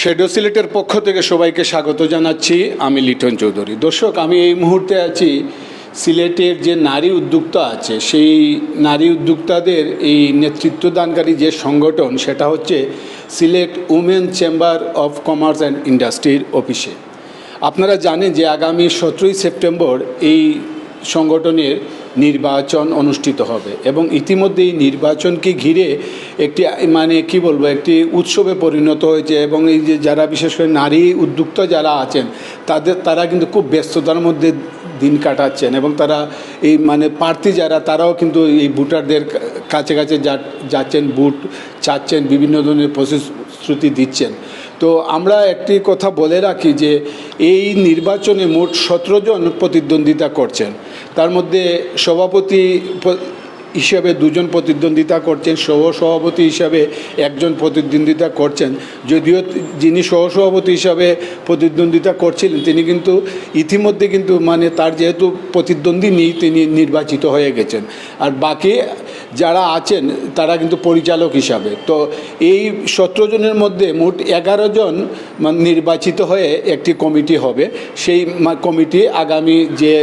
Shadow সিলেটের পক্ষ থেকে সবাইকে স্বাগত জানাচ্ছি। আমি লিটন চৌধুরী। দর্শক, আমি এই মুহূর্তে আছি সিলেটের যে নারী উদ্যোক্তা আছে, সেই নারী উদ্যোক্তাদের এই নেতৃত্বদানকারী যে সংগঠন, সেটা হচ্ছে Sylhet women chamber of commerce and ইন্ডাস্ট্রির অফিসে। আপনারা জানেন যে আগামী সতেরোই সেপ্টেম্বর এই সংগঠনের নির্বাচন অনুষ্ঠিত হবে এবং ইতিমধ্যে এই নির্বাচনকে ঘিরে একটি মানে কি বলব, একটি উৎসবে পরিণত হয়েছে এবং এই যে যারা বিশেষ করে নারী উদ্যোক্তা যারা আছেন, তাদের, তারা কিন্তু খুব ব্যস্ততার মধ্যে দিন কাটাচ্ছেন এবং তারা এই মানে প্রার্থী যারা, তারাও কিন্তু এই ভোটারদের কাছে কাছে যাচ্ছেন বুট চাচ্ছেন, বিভিন্ন ধরনের প্রতিশ্রুতি দিচ্ছেন। তো আমরা একটি কথা বলে রাখি যে এই নির্বাচনে মোট সতেরো জন প্রতিদ্বন্দ্বিতা করছেন। তার মধ্যে সভাপতি হিসাবে দুজন প্রতিদ্বন্দ্বিতা করছেন সহ সভাপতি হিসাবে একজন প্রতিদ্বন্দ্বিতা করছেন। যদিও যিনি সহসভাপতি হিসাবে প্রতিদ্বন্দ্বিতা করছিলেন, তিনি কিন্তু ইতিমধ্যে কিন্তু মানে তার যেহেতু প্রতিদ্বন্দ্বী নেই, তিনি নির্বাচিত হয়ে গেছেন। আর বাকি যারা আছেন, তারা কিন্তু পরিচালক হিসাবে। তো এই সতেরো জনের মধ্যে মোট এগারো জন মানে নির্বাচিত হয়ে একটি কমিটি হবে। সেই কমিটি আগামী যে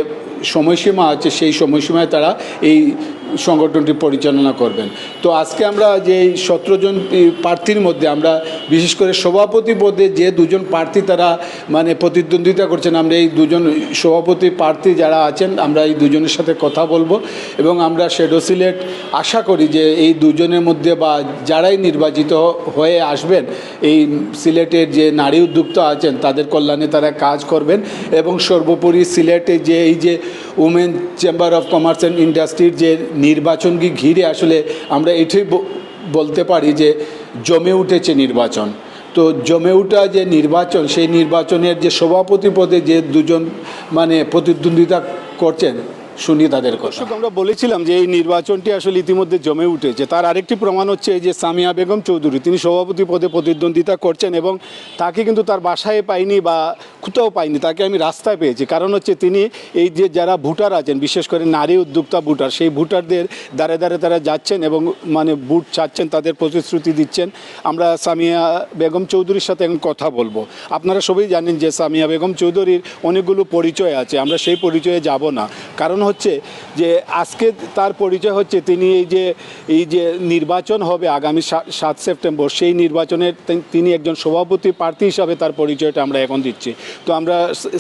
সময়সীমা আছে সেই সময়সীমায় তারা এই সংগঠনটি পরিচালনা করবেন। তো আজকে আমরা যে সতেরো জন প্রার্থীর মধ্যে আমরা বিশেষ করে সভাপতি পদে যে দুজন প্রার্থী তারা মানে প্রতিদ্বন্দ্বিতা করছেন, আমরা এই দুজন সভাপতি প্রার্থী যারা আছেন, আমরা এই দুজনের সাথে কথা বলব এবং আমরা শেডো সিলেট আশা করি যে এই দুজনের মধ্যে বা যারাই নির্বাচিত হয়ে আসবেন, এই সিলেটের যে নারী উদ্যোক্তা আছেন, তাদের কল্যাণে তারা কাজ করবেন এবং সর্বোপরি সিলেটে যে এই যে women chamber of commerce and ইন্ডাস্ট্রির যে নির্বাচনকে ঘিরে আসলে আমরা এটাই বলতে পারি যে জমে উঠেছে নির্বাচন। তো জমে উঠা যে নির্বাচন, সেই নির্বাচনের যে সভাপতি পদে যে দুজন মানে প্রতিদ্বন্দ্বিতা করছেন শুনি তাদের কথা। আমরা বলেছিলাম যে এই নির্বাচনটি আসলে ইতিমধ্যে জমে উঠেছে। তার আরেকটি প্রমাণ হচ্ছে যে সামিয়া বেগম চৌধুরী, তিনি সভাপতি পদে প্রতিদ্বন্দ্বিতা করছেন এবং তাকে কিন্তু তার বাসায় পাইনি বা কোথাও পাইনি তাকে আমি রাস্তায় পেয়েছি। কারণ হচ্ছে তিনি এই যে যারা ভোটার আছেন, বিশেষ করে নারী উদ্যোক্তা ভোটার, সেই ভোটারদের দ্বারে দ্বারে তারা যাচ্ছেন এবং মানে ভোট চাচ্ছেন, তাদের প্রতিশ্রুতি দিচ্ছেন। আমরা সামিয়া বেগম চৌধুরীর সাথে এখন কথা বলব। আপনারা সবাই জানেন যে সামিয়া বেগম চৌধুরীর অনেকগুলো পরিচয় আছে, আমরা সেই পরিচয়ে যাব না। কারণ হচ্ছে যে আজকে তার পরিচয় হচ্ছে, তিনি এই যে এই যে নির্বাচন হবে আগামী সাত সেপ্টেম্বর, সেই নির্বাচনের তিনি একজন সভাপতি প্রার্থী হিসাবে তার পরিচয়টা আমরা এখন দিচ্ছি। তো আমরা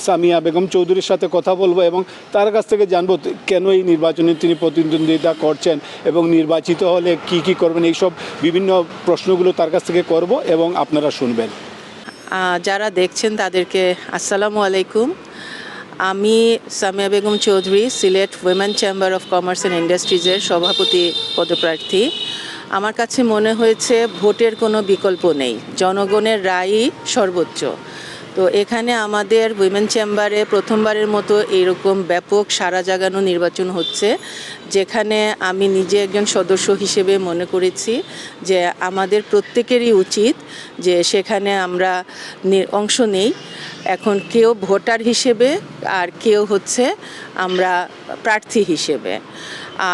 সামিয়া বেগম চৌধুরীর সাথে কথা বলব এবং তার কাছ থেকে জানব কেন এই নির্বাচনে তিনি প্রতিদ্বন্দ্বিতা করছেন এবং নির্বাচিত হলে কি কি করবেন, এইসব বিভিন্ন প্রশ্নগুলো তার কাছ থেকে করব এবং আপনারা শুনবেন। যারা দেখছেন তাদেরকে আসসালামু আলাইকুম। আমি Samia Begum Chowdhury, Sylhet women chamber of commerce and ইন্ডাস্ট্রিজের সভাপতি পদপ্রার্থী। আমার কাছে মনে হয়েছে, ভোটের কোনো বিকল্প নেই। জনগণের রায়ই সর্বোচ্চ। তো এখানে আমাদের উইমেন চেম্বারে প্রথমবারের মতো এরকম ব্যাপক সারা জাগানো নির্বাচন হচ্ছে, যেখানে আমি নিজে একজন সদস্য হিসেবে মনে করেছি যে আমাদের প্রত্যেকেরই উচিত যে সেখানে আমরা অংশ নেই। এখন কেউ ভোটার হিসেবে আর কেউ হচ্ছে আমরা প্রার্থী হিসেবে।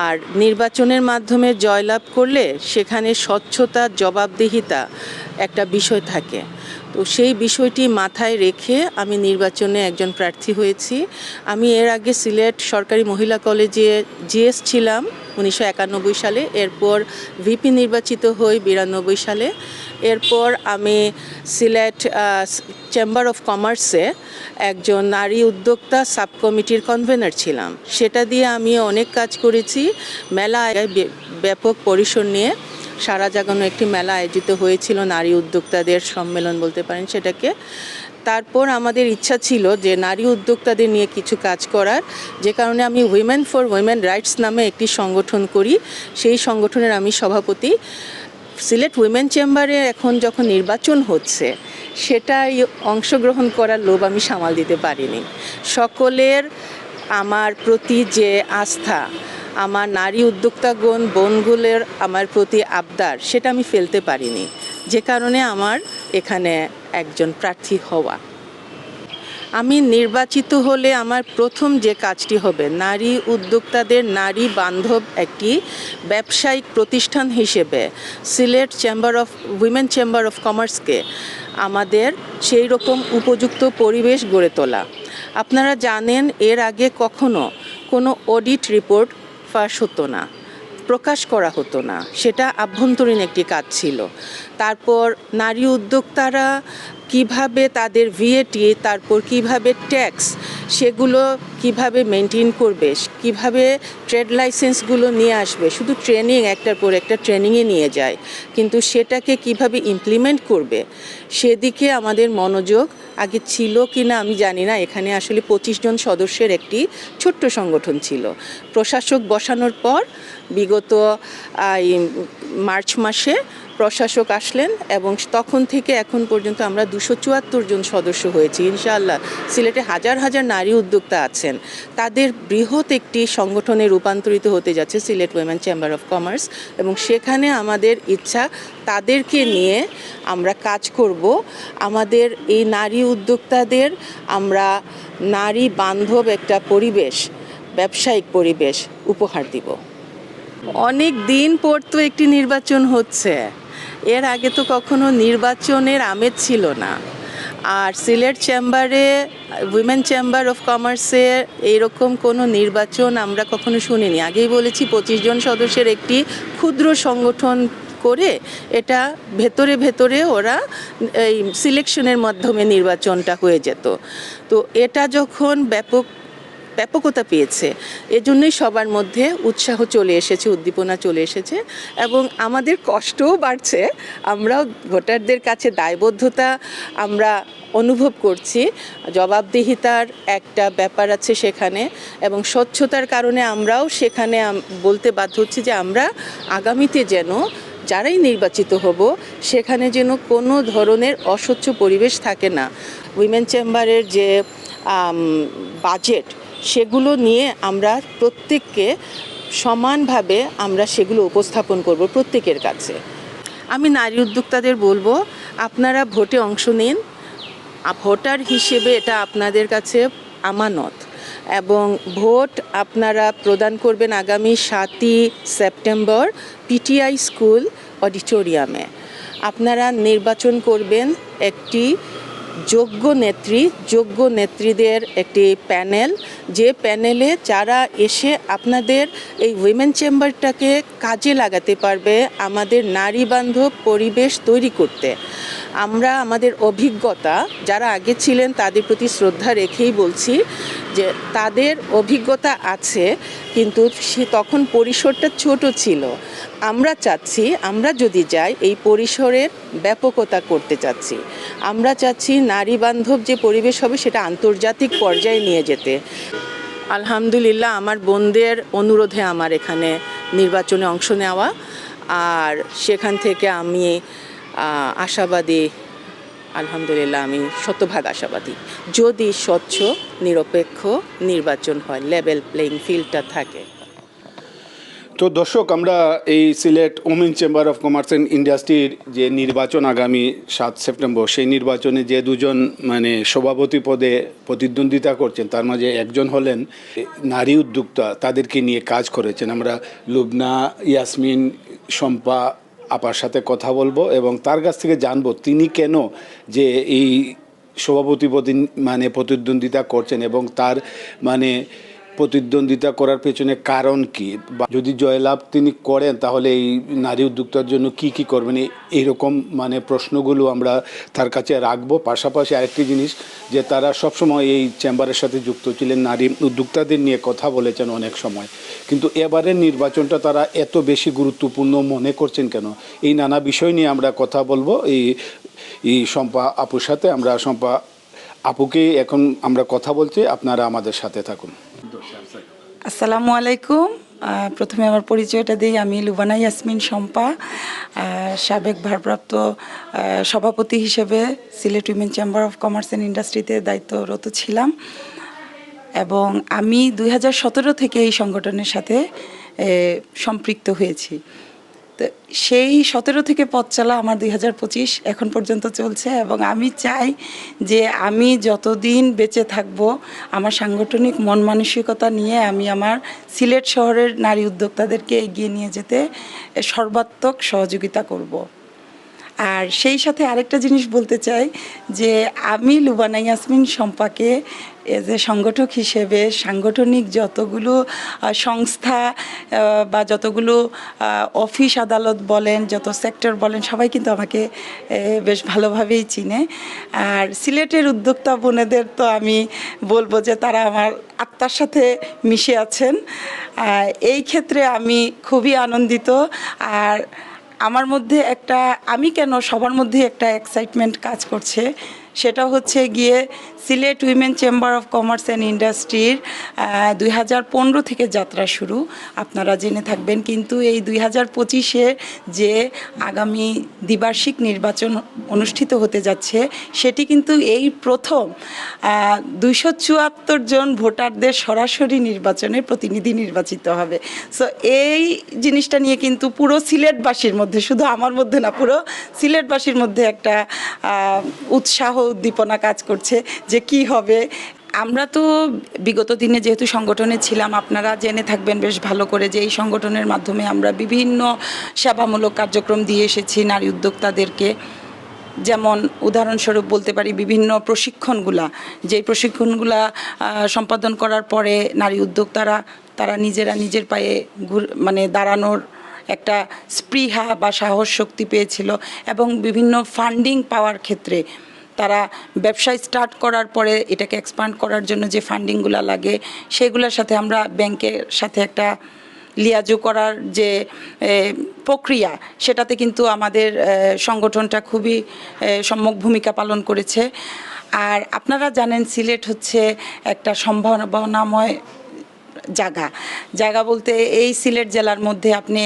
আর নির্বাচনের মাধ্যমে জয়লাভ করলে সেখানে স্বচ্ছতা, জবাবদিহিতা একটা বিষয় থাকে। তো সেই বিষয়টি মাথায় রেখে আমি নির্বাচনে একজন প্রার্থী হয়েছি। আমি এর আগে সিলেট সরকারি মহিলা কলেজে জিএস ছিলাম উনিশশো একানব্বই সালে। এরপর ভিপি নির্বাচিত হই বিরানব্বই সালে। এরপর আমি সিলেট চেম্বার অফ কমার্সে একজন নারী উদ্যোক্তা সাব কমিটির কনভেনার ছিলাম। সেটা দিয়ে আমি অনেক কাজ করেছি। মেলা ব্য- ব্যাপক পরিসর নিয়ে সারা জাগানো একটি মেলা আয়োজিত হয়েছিল, নারী উদ্যোক্তাদের সম্মেলন বলতে পারেন সেটাকে। তারপর আমাদের ইচ্ছা ছিল যে নারী উদ্যোক্তাদের নিয়ে কিছু কাজ করার। যে কারণে আমি উইমেন ফর উইমেন রাইটস নামে একটি সংগঠন করি। সেই সংগঠনের আমি সভাপতি। সিলেট উইমেন চেম্বারে এখন যখন নির্বাচন হচ্ছে, সেটাই অংশগ্রহণ করার লোভ আমি সামাল দিতে পারিনি। সকলের আমার প্রতি যে আস্থা আমার নারী উদ্যোক্তাগণ, বোনগুলোর আমার প্রতি আবদার, সেটা আমি ফেলতে পারিনি। যে কারণে আমার এখানে একজন প্রার্থী হওয়া। আমি নির্বাচিত হলে আমার প্রথম যে কাজটি হবে, নারী উদ্যোক্তাদের নারী বান্ধব একটি ব্যবসায়িক প্রতিষ্ঠান হিসেবে, Sylhet chamber of women chamber of কমার্সকে আমাদের সেই রকম উপযুক্ত পরিবেশ গড়ে তোলা। আপনারা জানেন, এর আগে কখনো কোনো অডিট রিপোর্ট ফাঁস হতো না, প্রকাশ করা হতো না। সেটা আভ্যন্তরীণ একটি কাজ ছিল। তারপর নারী উদ্যোক্তারা কীভাবে তাদের ভিএটি তারপর কীভাবে ট্যাক্স সেগুলো কীভাবে মেনটেন করবে, কীভাবে ট্রেড লাইসেন্সগুলো নিয়ে আসবে, শুধু ট্রেনিং একটার পর একটা ট্রেনিংয়ে নিয়ে যায়, কিন্তু সেটাকে কীভাবে ইমপ্লিমেন্ট করবে, সেদিকে আমাদের মনোযোগ আগে ছিল কি না আমি জানি না, এখানে আসলে পঁচিশ জন সদস্যের একটি ছোট্ট সংগঠন ছিল। প্রশাসক বসানোর পর বিগত মার্চ মাসে প্রশাসক আসলেন এবং তখন থেকে এখন পর্যন্ত আমরা দুশো চুয়াত্তর জন সদস্য হয়েছি, ইনশাআল্লাহ। সিলেটে হাজার হাজার নারী উদ্যোক্তা আছেন। তাদের বৃহৎ একটি সংগঠনে রূপান্তরিত হতে যাচ্ছে Sylhet women chamber of commerce এবং সেখানে আমাদের ইচ্ছা, তাদেরকে নিয়ে আমরা কাজ করব। আমাদের এই নারী উদ্যোক্তাদের আমরা নারী বান্ধব একটা পরিবেশ, ব্যবসায়িক পরিবেশ উপহার দিব। অনেক দিন পর তো একটি নির্বাচন হচ্ছে। এর আগে তো কখনো নির্বাচনের আমেজ ছিল না। আর সিলেট চেম্বারে, উইমেন চেম্বার অফ কমার্সে এইরকম কোনো নির্বাচন আমরা কখনো শুনিনি। আগেই বলেছি, পঁচিশ জন সদস্যের একটি ক্ষুদ্র সংগঠন করে এটা ভেতরে ভেতরে ওরা এই সিলেকশনের মাধ্যমে নির্বাচনটা হয়ে যেত। তো এটা যখন ব্যাপক ব্যাপকতা পেয়েছে। এজন্যই সবার মধ্যে উৎসাহ চলে এসেছে, উদ্দীপনা চলে এসেছে এবং আমাদের কষ্টও বাড়ছে। আমরাও ভোটারদের কাছে দায়বদ্ধতা আমরা অনুভব করছি। জবাবদিহিতার একটা ব্যাপার আছে সেখানে এবং স্বচ্ছতার কারণে আমরাও সেখানে বলতে বাধ্য হচ্ছি যে আমরা আগামীতে যেন যারাই নির্বাচিত হব, সেখানে যেন কোনো ধরনের অস্বচ্ছ পরিবেশ থাকে না। উইমেন চেম্বারের যে বাজেট সেগুলো নিয়ে আমরা প্রত্যেককে সমানভাবে আমরা সেগুলো উপস্থাপন করব প্রত্যেকের কাছে। আমি নারী উদ্যোক্তাদের বলব, আপনারা ভোটে অংশ নিন। ভোটার হিসেবে এটা আপনাদের কাছে আমানত। এবং ভোট আপনারা প্রদান করবেন আগামী সাতই সেপ্টেম্বর পিটিআই স্কুল অডিটোরিয়ামে। আপনারা নির্বাচন করবেন একটি যোগ্য নেত্রী, যোগ্য নেত্রীদের একটি প্যানেল। যে প্যানেলে যারা এসে আপনাদের এই উইমেন চেম্বারটাকে কাজে লাগাতে পারবে, আমাদের নারী বান্ধব পরিবেশ তৈরি করতে। আমরা, আমাদের অভিজ্ঞতা, যারা আগে ছিলেন তাদের প্রতি শ্রদ্ধা রেখেই বলছি যে তাদের অভিজ্ঞতা আছে, কিন্তু সে তখন পরিসরটা ছোট ছিল। আমরা চাচ্ছি, আমরা যদি যাই, এই পরিসরের ব্যাপকতা করতে চাচ্ছি। আমরা চাচ্ছি নারী বান্ধব যে পরিবেশ হবে, সেটা আন্তর্জাতিক পর্যায়ে নিয়ে যেতে। আলহামদুলিল্লাহ, আমার বোনদের অনুরোধে আমার এখানে নির্বাচনে অংশ নেওয়া। আর সেখান থেকে আমি আশাবাদী আলহামদুলিল্লাহ, আমি শতভাগ আশাবাদী। যদি স্বচ্ছ, নিরপেক্ষ নির্বাচন হয় লেভেল প্লেইং ফিল্ডটা থাকে। তো দর্শক, আমরা এই Sylhet women chamber of commerce and ইন্ডাস্ট্রির যে নির্বাচন আগামী সাত সেপ্টেম্বর, সেই নির্বাচনে যে দুজন মানে সভাপতি পদে প্রতিদ্বন্দ্বিতা করছেন, তার মাঝে একজন হলেন নারী উদ্যোক্তা, তাদেরকে নিয়ে কাজ করেছেন। আমরা লুবনা, ইয়াসমিন, শম্পা আপার সাথে কথা বলব এবং তার কাছ থেকে জানব তিনি কেন যে এই সভাপতি পদে মানে প্রতিদ্বন্দ্বিতা করছেন এবং তার মানে প্রতিদ্বন্দ্বিতা করার পেছনে কারণ কি? বা যদি জয়লাভ তিনি করেন, তাহলে এই নারী উদ্যোক্তার জন্য কি কি করবেন? এই- এইরকম মানে প্রশ্নগুলো আমরা তার কাছে রাখব। পাশাপাশি আরেকটি জিনিস, যে তারা সবসময় এই চেম্বারের সাথে যুক্ত ছিলেন, নারী উদ্যোক্তাদের নিয়ে কথা বলেছেন অনেক সময়। কিন্তু এবারের নির্বাচনটা তারা এত বেশি গুরুত্বপূর্ণ মনে করছেন কেন? এই নানা বিষয় নিয়ে আমরা কথা বলব। এই এই শম্পা আপুর সাথে আমরা, শম্পা আপুকে এখন আমরা কথা বলছি। আপনারা আমাদের সাথে থাকুন। আসসালামু আলাইকুম। প্রথমে আমার পরিচয়টা দিই। আমি লুবানা ইয়াসমিন শম্পা সাবেক ভারপ্রাপ্ত সভাপতি হিসেবে Sylhet women chamber of commerce and ইন্ডাস্ট্রিতে দায়িত্বরত ছিলাম এবং আমি দু হাজার সতেরো থেকে এই সংগঠনের সাথে সম্পৃক্ত হয়েছি। সেই সতেরো থেকে পথ চলা আমার দুই হাজার পঁচিশ এখন পর্যন্ত চলছে এবং আমি চাই যে আমি যতদিন বেঁচে থাকব, আমার সাংগঠনিক মন মানসিকতা নিয়ে আমি আমার সিলেট শহরের নারী উদ্যোক্তাদেরকে এগিয়ে নিয়ে যেতে সর্বাত্মক সহযোগিতা করব। আর সেই সাথে আরেকটা জিনিস বলতে চাই যে আমি লুবানা ইয়াসমিন শম্পাকে এজ এ সংগঠক হিসেবে সাংগঠনিক যতগুলো সংস্থা বা যতগুলো অফিস আদালত বলেন, যত সেক্টর বলেন, সবাই কিন্তু আমাকে বেশ ভালোভাবেই চিনে। আর সিলেটের উদ্যোক্তা বোনেদের তো আমি বলব যে তারা আমার আত্মার সাথে মিশে আছেন। এই ক্ষেত্রে আমি খুবই আনন্দিত। আর আমার মধ্যে একটা আমি কেন সবার মধ্যে একটা এক্সাইটমেন্ট কাজ করছে? সেটা হচ্ছে গিয়ে Sylhet women chamber of commerce and ইন্ডাস্ট্রির দুই হাজার পনেরো থেকে যাত্রা শুরু। আপনারা জেনে থাকবেন কিন্তু এই দুই হাজার পঁচিশে যে আগামী দ্বিবার্ষিক নির্বাচন অনুষ্ঠিত হতে যাচ্ছে, সেটি কিন্তু এই প্রথম দুইশো চুয়াত্তর জন ভোটারদের সরাসরি নির্বাচনে প্রতিনিধি নির্বাচিত হবে। সো এই জিনিসটা নিয়ে কিন্তু পুরো সিলেটবাসীর মধ্যে, শুধু আমার মধ্যে না, পুরো সিলেটবাসীর মধ্যে একটা উৎসাহ, উদ্দীপনা কাজ করছে যে কি হবে। আমরা তো বিগত দিনে যেহেতু সংগঠনে ছিলাম, আপনারা জেনে থাকবেন বেশ ভালো করে যে এই সংগঠনের মাধ্যমে আমরা বিভিন্ন সেবামূলক কার্যক্রম দিয়ে এসেছি নারী উদ্যোক্তাদেরকে। যেমন উদাহরণস্বরূপ বলতে পারি বিভিন্ন প্রশিক্ষণগুলা। যেই প্রশিক্ষণগুলা সম্পাদন করার পরে নারী উদ্যোক্তারা, তারা নিজেরা নিজের পায়ে মানে দাঁড়ানোর একটা স্পৃহা বা সাহস শক্তি পেয়েছিল এবং বিভিন্ন ফান্ডিং পাওয়ার ক্ষেত্রে তারা ব্যবসা স্টার্ট করার পরে এটাকে এক্সপান্ড করার জন্য যে ফান্ডিংগুলো লাগে, সেগুলোর সাথে আমরা ব্যাংকের সাথে একটা লিয়াজু করার যে প্রক্রিয়া, সেটাতে কিন্তু আমাদের সংগঠনটা খুবই সম্যক ভূমিকা পালন করেছে। আর আপনারা জানেন সিলেট হচ্ছে একটা সম্ভাবনাময় জায়গা। জায়গা বলতে এই সিলেট জেলার মধ্যে আপনি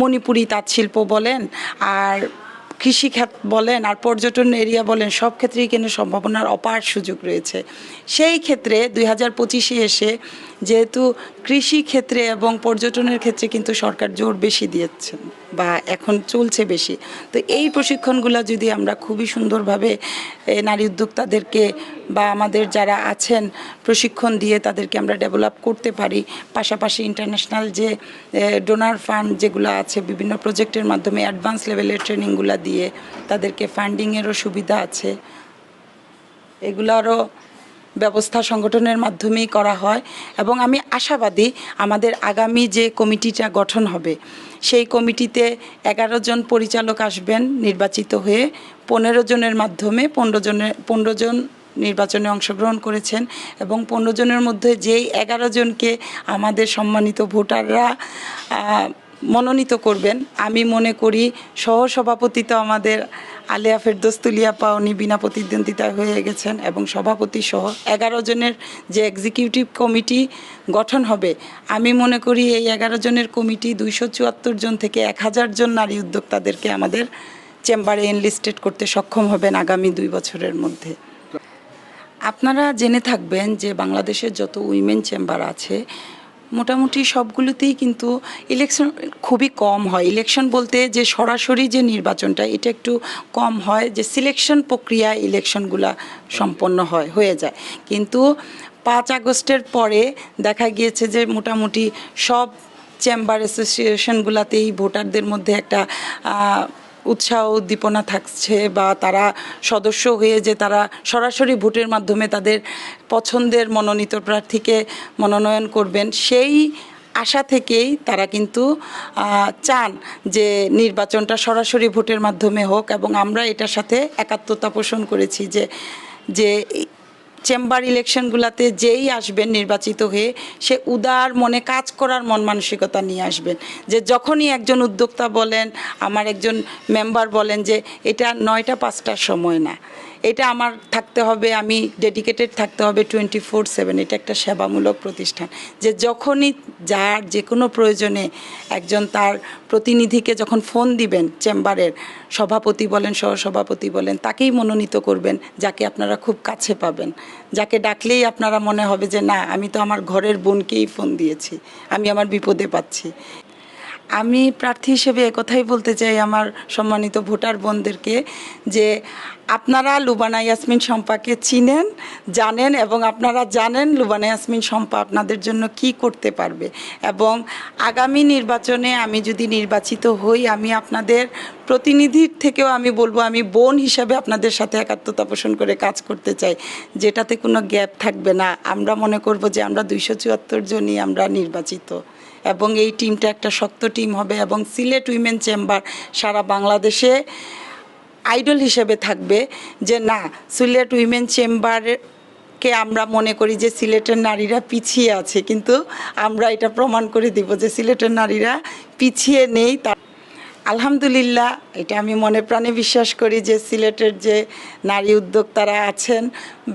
মণিপুরি তাঁতশিল্প বলেন, আর কৃষিখাত বলেন আর পর্যটন এরিয়া বলেন, সব ক্ষেত্রেই কিন্তু সম্ভাবনার অপার সুযোগ রয়েছে। সেই ক্ষেত্রে দুই হাজার পঁচিশে এসে যেহেতু কৃষি ক্ষেত্রে এবং পর্যটনের ক্ষেত্রে কিন্তু সরকার জোর বেশি দিয়েছেন বা এখন চলছে বেশি। তো এই প্রশিক্ষণগুলো যদি আমরা খুবই সুন্দরভাবে নারী উদ্যোক্তাদেরকে বা আমাদের যারা আছেন প্রশিক্ষণ দিয়ে তাদেরকে আমরা ডেভেলপ করতে পারি। পাশাপাশি ইন্টারন্যাশনাল যে ডোনার ফান্ড যেগুলো আছে, বিভিন্ন প্রজেক্টের মাধ্যমে অ্যাডভান্স লেভেলের ট্রেনিংগুলো দিয়ে তাদেরকে ফান্ডিংয়েরও সুবিধা আছে। এগুলারও ব্যবস্থা সংগঠনের মাধ্যমেই করা হয় এবং আমি আশাবাদী আমাদের আগামী যে কমিটিটা গঠন হবে, সেই কমিটিতে এগারো জন পরিচালক আসবেন নির্বাচিত হয়ে, পনেরো জনের মাধ্যমে পনেরো জনের পনেরো জন নির্বাচনে অংশগ্রহণ করেছেন এবং পনেরো জনের মধ্যে যেই এগারো জনকে আমাদের সম্মানিত ভোটাররা মনোনীত করবেন। আমি মনে করি সহসভাপতি তো আমাদের আলিয়া ফেরদোস্তুলিয়া পাওনি বিনা প্রতিদ্বন্দ্বিতায় হয়ে গেছেন এবং সভাপতি সহ এগারো জনের যে এক্সিকিউটিভ কমিটি গঠন হবে, আমি মনে করি এই এগারো জনের কমিটি দুইশো চুয়াত্তর জন থেকে এক হাজার জন নারী উদ্যোক্তাদেরকে আমাদের চেম্বারে এনলিস্টেড করতে সক্ষম হবেন আগামী দুই বছরের মধ্যে। আপনারা জেনে থাকবেন যে বাংলাদেশের যত উইমেন চেম্বার আছে মোটামুটি সবগুলোতেই কিন্তু ইলেকশন খুবই কম হয়। ইলেকশন বলতে যে সরাসরি যে নির্বাচনটা, এটা একটু কম হয় যে সিলেকশন প্রক্রিয়া ইলেকশনগুলা সম্পন্ন হয়, হয়ে যায়। কিন্তু পাঁচ আগস্টের পরে দেখা গিয়েছে যে মোটামুটি সব চেম্বার অ্যাসোসিয়েশনগুলোতেই ভোটারদের মধ্যে একটা উৎসাহ উদ্দীপনা থাকছে বা তারা সদস্য হয়ে যে তারা সরাসরি ভোটের মাধ্যমে তাদের পছন্দের মনোনীত প্রার্থীকে মনোনয়ন করবেন, সেই আশা থেকেই তারা কিন্তু চান যে নির্বাচনটা সরাসরি ভোটের মাধ্যমে হোক এবং আমরা এটার সাথে একাত্মতা পোষণ করেছি যে যে চেম্বার ইলেকশনগুলোতে যেই আসবেন নির্বাচিত হয়ে, সে উদার মনে কাজ করার মন মানসিকতা নিয়ে আসবেন। যে যখনই একজন উদ্যোক্তা বলেন, আমার একজন মেম্বার বলেন যে, এটা নয়টা, পাঁচটার সময় না। এটা আমার থাকতে হবে, আমি ডেডিকেটেড থাকতে হবে টোয়েন্টি ফোর সেভেন এটা একটা সেবামূলক প্রতিষ্ঠান। যে যখনই যার যে কোনো প্রয়োজনে একজন তার প্রতিনিধিকে যখন ফোন দিবেন চেম্বারের সভাপতি বলেন, সহসভাপতি বলেন, তাকেই মনোনীত করবেন, যাকে আপনারা খুব কাছে পাবেন। যাকে ডাকলেই আপনারা মনে হবে যে, না, আমি তো আমার ঘরের বোনকেই ফোন দিয়েছি, আমি আমার বিপদে পাচ্ছি। আমি প্রার্থী হিসেবে একথাই বলতে চাই আমার সম্মানিত ভোটার বোনদেরকে যে আপনারা লুবানা ইয়াসমিন শম্পাকে চিনেন, জানেন এবং আপনারা জানেন লুবানা ইয়াসমিন শম্পা আপনাদের জন্য কি করতে পারবে। এবং আগামী নির্বাচনে আমি যদি নির্বাচিত হই, আমি আপনাদের প্রতিনিধির থেকেও আমি বলব, আমি বোন হিসাবে আপনাদের সাথে একাত্মতা পোষণ করে কাজ করতে চাই। যেটাতে কোনো গ্যাপ থাকবে না। আমরা মনে করব যে আমরা দুইশো চুয়াত্তর জনই আমরা নির্বাচিত। এবং এই টিমটা একটা শক্ত টিম হবে এবং সিলেট উইমেন চেম্বার সারা বাংলাদেশে আইডল হিসেবে থাকবে যে না, সিলেট উইমেন চেম্বারকে আমরা মনে করি যে সিলেটের নারীরা পিছিয়ে আছে, কিন্তু আমরা এটা প্রমাণ করে দিব যে সিলেটের নারীরা পিছিয়ে নেই তা আলহামদুলিল্লাহ, এটা আমি মনে প্রাণে বিশ্বাস করি যে সিলেটের যে নারী উদ্যোক্তারা আছেন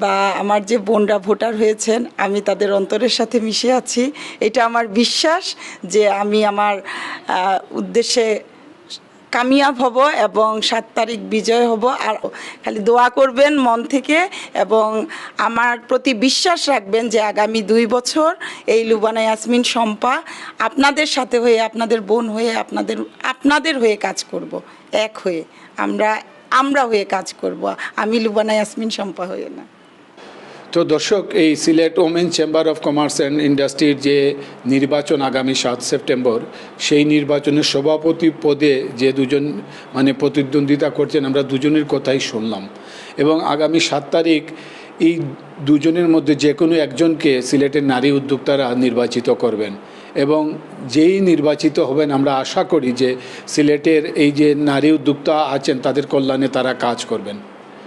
বা আমার যে বোনরা ভোটার হয়েছেন, আমি তাদের অন্তরের সাথে মিশে আছি। এটা আমার বিশ্বাস যে আমি আমার উদ্দেশ্যে কামিয়াব হব এবং সাত তারিখ বিজয় হব। আর খালি দোয়া করবেন মন থেকে এবং আমার প্রতি বিশ্বাস রাখবেন যে আগামী দুই বছর এই লুবানা ইয়াসমিন শম্পা আপনাদের সাথে হয়ে, আপনাদের বোন হয়ে, আপনাদের আপনাদের হয়ে কাজ করব। এক হয়ে। আমরা আমরা হয়ে কাজ করব। আমি লুবানা ইয়াসমিন শম্পা হয়ে না। তো দর্শক, এই Sylhet women chamber of commerce and ইন্ডাস্ট্রির যে নির্বাচন আগামী সাত সেপ্টেম্বর, সেই নির্বাচনের সভাপতি পদে যে দুজন মানে প্রতিদ্বন্দ্বিতা করছেন, আমরা দুজনের কথাই শুনলাম। এবং আগামী সাত তারিখ এই দুজনের মধ্যে যে কোনো একজনকে সিলেটের নারী উদ্যোক্তারা নির্বাচিত করবেন। এবং যেই নির্বাচিত হবেন, আমরা আশা করি যে সিলেটের এই যে নারী উদ্যোক্তা আছেন, তাদের কল্যাণে তারা কাজ করবেন।